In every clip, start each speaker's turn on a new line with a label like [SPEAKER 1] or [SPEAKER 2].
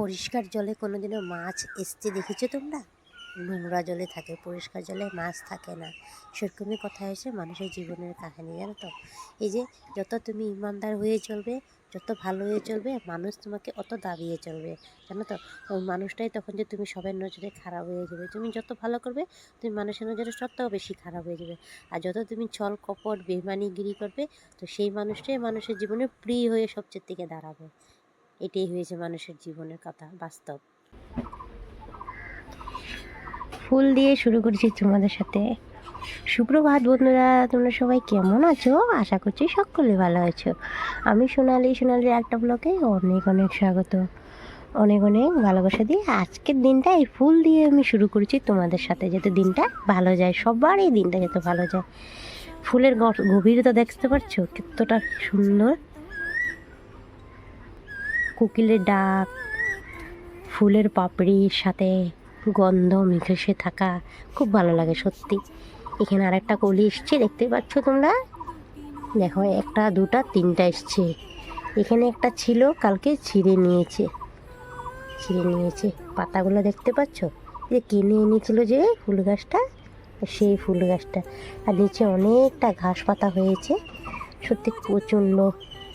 [SPEAKER 1] পরিষ্কার জলে কোনোদিনও মাছ এসতে দেখেছ তোমরা? নোংরা জলে থাকে, পরিষ্কার জলে মাছ থাকে না। সেরকমই কথা হয়েছে মানুষের জীবনের কাহিনী, জানো তো? এই যে যত তুমি ইমানদার হয়ে চলবে, যত ভালো হয়ে চলবে, মানুষ তোমাকে অত দাবিয়ে চলবে, জানো তো? ওই মানুষটাই তখন যে তুমি সবার নজরে খারাপ হয়ে যাবে। তুমি যত ভালো করবে, তুমি মানুষের নজরে তত বেশি খারাপ হয়ে যাবে। আর যত তুমি ছল কপট বেমানিগিরি করবে, তো সেই মানুষটাই মানুষের জীবনে প্রিয় হয়ে সবচেয়ে থেকে দাঁড়াবে। এটাই হয়েছে মানুষের জীবনের কথা, বাস্তব। ফুল দিয়ে শুরু করেছি তোমাদের সাথে। সুপ্রভাত বন্ধুরা, তোমরা সবাই কেমন আছো? আশা করছি সকলে ভালো আছো। আমি সোনালি, সোনালির একটা ব্লগে অনেক অনেক স্বাগত। অনেক অনেক ভালোবাসা দিয়ে আজকের দিনটা এই ফুল দিয়ে আমি শুরু করেছি তোমাদের সাথে, যাতে দিনটা ভালো যায় সবার এই দিনটা যাতে ভালো যায়। ফুলের গভীরতা দেখতে পাচ্ছ কতটা সুন্দর। কোকিলের ডাক, ফুলের পাপড়ির সাথে গন্ধ মিশে থাকা, খুব ভালো লাগে সত্যি। এখানে আর একটা কলি এসছে, দেখতে পাচ্ছ তোমরা? দেখো, একটা, দুটা, তিনটা এসছে। এখানে একটা ছিল, কালকে ছিঁড়ে নিয়েছে। ছিঁড়ে নিয়েছে। পাতাগুলো দেখতে পাচ্ছ? যে কিনে এনেছিল যে ফুল গাছটা, সেই ফুল গাছটা। আর নিচে অনেকটা ঘাস পাতা হয়েছে। সত্যি প্রচণ্ড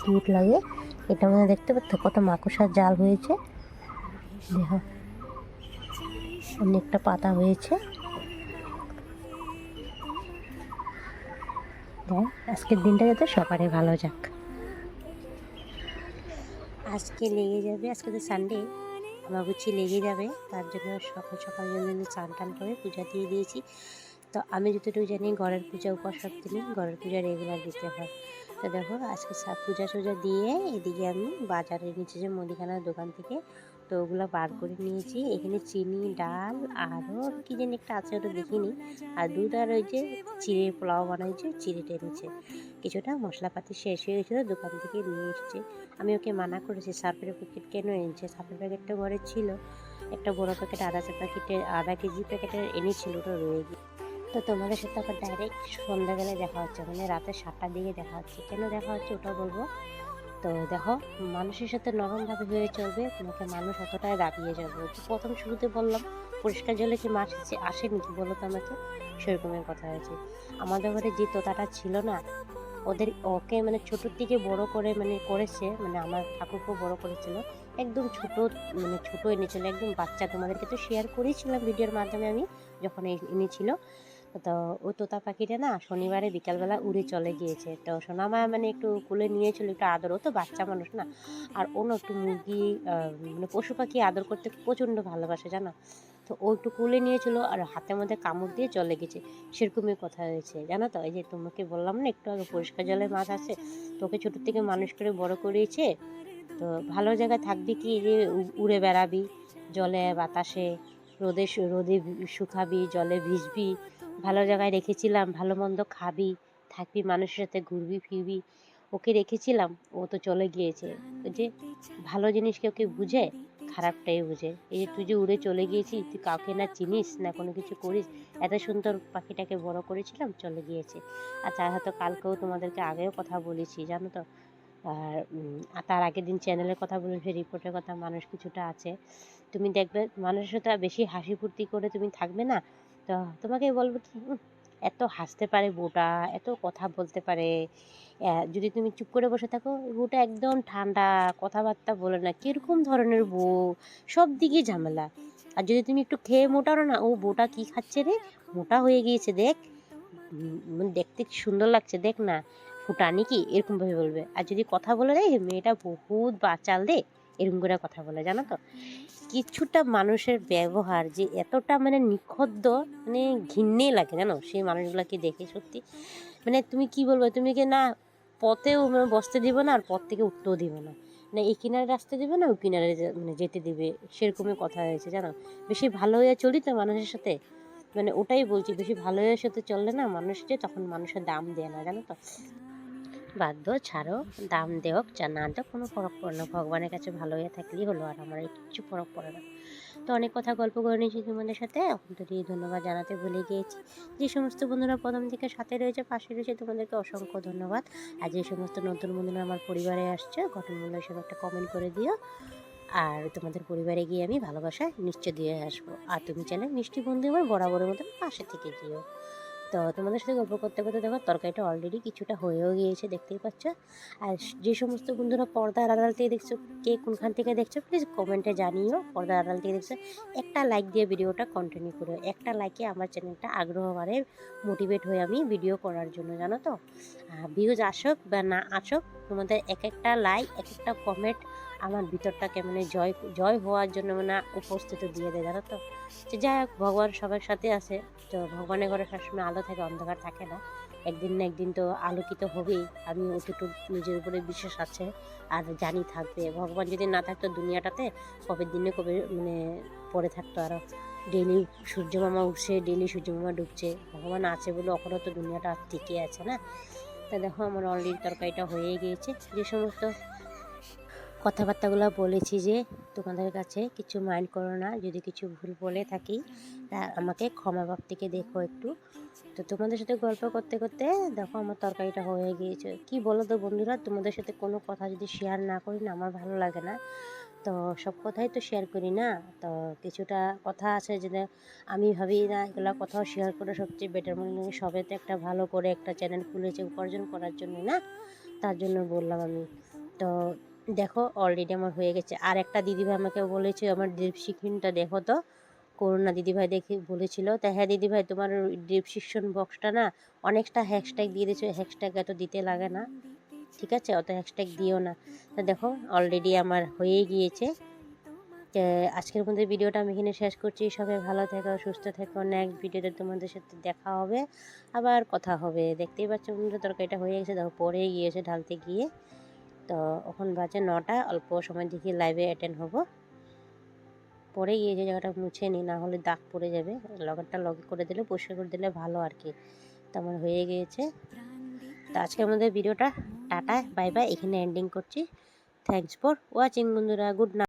[SPEAKER 1] কিউট লাগে। এটা মনে দেখতে পাচ্ছ? কত মাকড়সার জাল হয়েছে। দেখো, অনেকটা পাতা হয়েছে। আজকের দিনটা যাতে সবারই ভালো যাক। আজকে লেগে যাবে, আজকে তো সানডে আমার ভাবছি লেগে যাবে, তার জন্য সকাল সকাল জন্য চান টান করে পূজা দিয়ে দিয়েছি। তো আমি যতটুকু জানি, ঘরের পূজা উপাসক দিনই, ঘরের পূজা রেগুলার দিতে হয়। তো দেখো, আজকে পূজা টুজা দিয়ে এদিকে আমি বাজারে নিচে যে মুদিখানার দোকান থেকে তো ওগুলো বার করে নিয়েছি। এখানে চিনি, ডাল আরও কি যেন একটা আছে ওটা দেখিনি। আর দুধ আর ওই যে চিড়ে পোলাও বানাইছে চিড়ে টেনেছে কিছুটা মশলাপাতি শেষ হয়ে গেছিল, দোকান থেকে নিয়ে এসছে। আমি ওকে মানা করেছি, সার্ফের প্যাকেট কেন এনেছে? সার্ফের প্যাকেটটা ঘরে ছিল, একটা বড় প্যাকেট আধা প্যাকেটের আধা কেজি প্যাকেটের এনেছিল, ওটা রয়ে গিয়ে। তো তোমাদের সাথে আবার ডাইরেক্ট সন্ধ্যাবেলায় দেখা হচ্ছে। মানে রাতে সাতটার দিকে দেখা হচ্ছে। কেন দেখা হচ্ছে ওটা বলব। তো দেখো, মানুষের সাথে নরমভাবে হয়ে চলবে। তোমাকে মানুষ অতটাই দাঁড়িয়ে যাবে। প্রথম শুরুতে বললাম, পরিষ্কার জলে কি মাছ এসে আসেনি কি বলো তো আমাকে? সেরকমের কথা হয়েছে। আমাদের ঘরে যে তোতাটা ছিল না, ওদের ওকে মানে ছোটোর থেকে বড় করে মানে করেছে মানে আমার ঠাকুরকেও বড় করেছিল। একদম ছোট মানে ছোট এনেছিল, একদম বাচ্চা। তোমাদেরকে তো শেয়ার করেছিলাম ভিডিওর মাধ্যমে আমি, যখন এনেছিল। তো ওই তোতা পাখিটা না শনিবারে বিকালবেলা উড়ে চলে গিয়েছে। তো সোনামা মানে একটু কুলে নিয়েছিল একটু আদর ও তো বাচ্চা মানুষ না। আর অন্য একটু মুরগি মানে পশু পাখি আদর করতে প্রচণ্ড ভালোবাসে জানো? তো ও একটু কুলে নিয়েছিল আর হাতের মধ্যে কামড় দিয়ে চলে গেছে। সেরকমই কথা হয়েছে জানো তো? এই যে তোমাকে বললাম না একটু আগে পরিষ্কার জলে মাছ আছে তোকে ছোটো থেকে মানুষ করে বড় করিয়েছে। তো ভালো জায়গায় থাকবি কি? যে উড়ে বেড়াবি জলে বাতাসে রোদে রোদে শুকাবি জলে ভিজবি ভালো জায়গায় রেখেছিলাম, ভালো মন্দ খাবি, থাকবি, মানুষের সাথে ঘুরবি, ফিরবি, ওকে রেখেছিলাম, ও তো চলে গিয়েছে। যে ভালো জিনিস কেউ কেউ বুঝে, খারাপটাই বুঝে। এই যে তুই যে উড়ে চলে গিয়েছিস, তুই কাউকে না চিনিস, না কোনো কিছু করিস, এত সুন্দর পাখিটাকে বড় করেছিলাম, চলে গিয়েছে। আর তার হয়তো কালকেও তোমাদেরকে আগেও কথা বলেছি, জানো তো? আর আর তার আগের দিন চ্যানেলের কথা বলেছি রিপোর্টের কথা, মানুষ কিছুটা আছে। তুমি দেখবে, মানুষের সাথে বেশি হাসি ফুর্তি করে তুমি থাকবে না তো তোমাকে বলব কি এত হাসতে পারে বউটা এত কথা বলতে পারে। যদি তুমি চুপ করে বসে থাকো বউটা একদম ঠান্ডা কথাবার্তা বলে না, কীরকম ধরনের বউ, সব দিকে ঝামেলা। আর যদি তুমি একটু খেয়ে মোটাও না, ও বউটা কি খাচ্ছে রে? মোটা হয়ে গিয়েছে, দেখ। দেখতে সুন্দর লাগছে, দেখ না। ফুটানি কি, এরকম ভাবে বলবে। আর যদি কথা বলে রে মেয়েটা বহুত বাচাল দে এরকম করে কথা বলে জানো তো? কিছুটা মানুষের ব্যবহার যে এতটা মানে নিখদ্দ মানে ঘিন্নেই লাগে জানো? সেই মানুষগুলোকে দেখে সত্যি। মানে তুমি কি বলব? তুমি কি না পথেও মানে বসতে দিবে না আর পথ থেকে উঠতেও দিবে না। না এই কিনারে রাস্তা দিবে না ওই কিনারে মানে যেতে দিবে। সেরকমই কথা হয়েছে জানো? বেশি ভালো হয়ে চলি তো মানুষের সাথে। মানে ওটাই বলছি বেশি ভালো হয়ে সাথে চললে না মানুষ যে তখন মানুষের দাম দেয় না জানো তো? বাধ্য, ছাড়ো, দাম দেওক যা না দেওক, কোনো ফরক পড়ে না। ভগবানের কাছে ভালো হয়ে থাকলেই হলো, আর আমার কিছু ফরক পড়ে না। তো অনেক কথা গল্প করে নিয়েছি তোমাদের সাথে। এখন তো দিয়ে ধন্যবাদ জানাতে ভুলে গিয়েছি। যে সমস্ত বন্ধুরা প্রথম থেকে সাথে রয়েছে, পাশে রয়েছে, তোমাদেরকে অসংখ্য ধন্যবাদ। আর যে সমস্ত নতুন বন্ধুরা আমার পরিবারে আসছে, গঠনমূলক হিসেবে একটা কমেন্ট করে দিও। আর তোমাদের পরিবারে গিয়ে আমি ভালোবাসা নিশ্চয় দিয়ে আসব। আর তুমি চাইলে মিষ্টি বন্ধু আমার বরাবরের মতন পাশে থেকে দিও তো তোমাদের সাথে গল্প করতে করতে দেখো তরকারিটা অলরেডি কিছুটা হয়েও গিয়েছে, দেখতেই পাচ্ছ। আর যে সমস্ত বন্ধুরা পর্দার আড়াল থেকে দেখছ, কে কোনখান থেকে দেখছ প্লিজ কমেন্টে জানিও। পর্দার আড়াল থেকে দেখছ, একটা লাইক দিয়ে ভিডিওটা কন্টিনিউ করো একটা লাইকে আমার চ্যানেলটা আগ্রহ বাড়ে মোটিভেট হয়ে আমি ভিডিও করার জন্য, জানো তো? ভিউজ আসুক বা না আসুক তোমাদের এক একটা লাইক এক একটা কমেন্ট আমার ভিতরটাকে মানে জয় জয় হওয়ার জন্য মানে উপস্থিত দিয়ে দেয়, জানো তো? যে যাই হোক, ভগবান সবার সাথে আছে। তো ভগবানের ঘরে সবসময় আলো থাকে, অন্ধকার থাকে না। একদিন না একদিন তো আলোকিত হবেই। আমি অতটুকু নিজের উপরে বিশ্বাস আছে, আর জানি থাকবে। ভগবান যদি না থাকতো দুনিয়াটাতে, কবে দিনে কবে মানে পড়ে থাকতো আরও ডেলি সূর্য মামা উঠছে ডেলি সূর্য মামা ডুবছে। ভগবান আছে বলে এখনও তো দুনিয়াটা টিকে আছে না? তা দেখো আমার অলরেডি তরকারিটা হয়ে গিয়েছে। যে সমস্ত কথাবার্তাগুলো বলেছি যে তোমাদের কাছে কিছু মাইন্ড করো না, যদি কিছু ভুল বলে থাকি, তা আমাকে ক্ষমা ভাব থেকে দেখো একটু। তো তোমাদের সাথে গল্প করতে করতে দেখো আমার তরকারিটা হয়ে গিয়েছে। কি বলো তো বন্ধুরা, তোমাদের সাথে কোনো কথা যদি শেয়ার না করি না, আমার ভালো লাগে না। তো সব কথাই তো শেয়ার করি না। তো কিছুটা কথা আছে যে আমি ভাবি না, এগুলো কথাও শেয়ার করে সবচেয়ে বেটার মনে হয়। সবে তো একটা ভালো করে একটা চ্যানেল খুলেছে উপার্জন করার জন্য না? তার জন্য বললাম আমি। তো দেখো অলরেডি আমার হয়ে গেছে। আর একটা দিদিভাই আমাকে বলেছে, আমার ডিসক্রিপশনটা দেখো তো। করোনা দিদিভাই দেখে বলেছিল, তা হ্যাঁ দিদিভাই, তোমার ডিসক্রিপশন বক্সটা না অনেকটা হ্যাশট্যাগ দিয়ে দিয়েছ। হ্যাশট্যাগ এত দিতে লাগে না। ঠিক আছে, অত হ্যাশট্যাগ দিও না। দেখো অলরেডি আমার হয়ে গিয়েছে। আজকের মধ্যে ভিডিওটা আমি এখানে শেষ করছি। সবাই ভালো থেকো, সুস্থ থেকো। নেক্সট ভিডিওতে তোমাদের সাথে দেখা হবে। আবার কথা হবে। দেখতেই পাচ্ছ বন্ধুরা, তরকারিটা হয়ে গেছে। দেখো পরে গিয়েছে ঢালতে গিয়ে। তো ওখান বাজে নটা। অল্প সময় দেখি লাইভে অ্যাটেন্ড হব। পরে গিয়ে যে জায়গাটা মুছে নিই না হলে দাগ পড়ে যাবে। লগেরটা লগ করে দিলে, পরিষ্কার করে দিলে ভালো আর কি। তো আমার হয়ে গিয়েছে। তো আজকে আমাদের ভিডিওটা টাটা, বাই বাই। এখানে এন্ডিং করছি। থ্যাংকস ফর ওয়াচিং বন্ধুরা। Good night